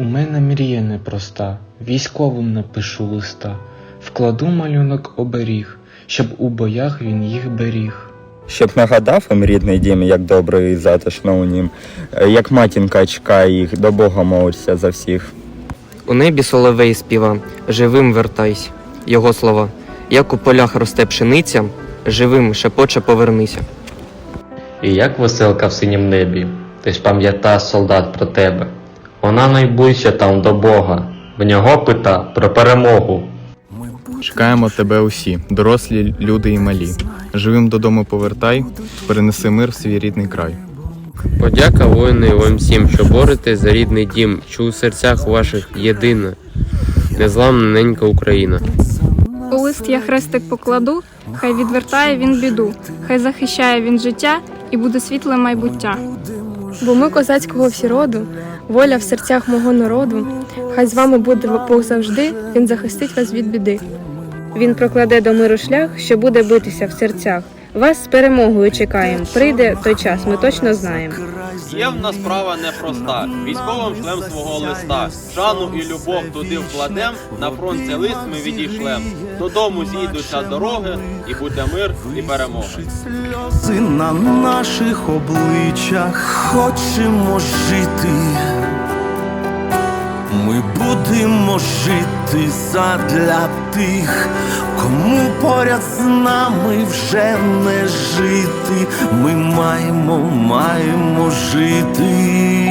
У мене мрія непроста, військовим напишу листа, вкладу малюнок оберіг, щоб у боях він їх беріг. Щоб нагадав їм рідний дім, як добре і затишно у нім, як матінка чекає їх, до Бога молиться за всіх. У небі соловей співа, живим вертайся. Його слова. Як у полях росте пшениця, живим шепоче повернися. І як веселка в синім небі, ти ж пам'ята, солдат, про тебе. Вона найближча там до Бога, в нього пита про перемогу. Чекаємо тебе усі, дорослі, люди і малі. Живим додому повертай, перенеси мир в свій рідний край. Подяка воїни вам всім, що борете за рідний дім, що у серцях ваших єдина, незламна ненька Україна. У лист я хрестик покладу, хай відвертає він біду, хай захищає він життя і буде світле майбуття. Бо ми козацького всі роду, воля в серцях мого народу. Хай з вами буде Бог завжди, він захистить вас від біди. Він прокладе до миру шлях, що буде битися в серцях. Вас з перемогою чекаємо. Прийде той час, ми точно знаємо. Є справа непроста. Військовим шлем свого листа. Шану і любов туди вкладем. На фронт цей лист ми відійшлем. Додому зійдуться дороги, і буде мир і перемога. Сльози на наших обличчях хочемо жити. Ми будемо жити задля тих, кому поряд з нами вже не жити. Маємо, маємо жити.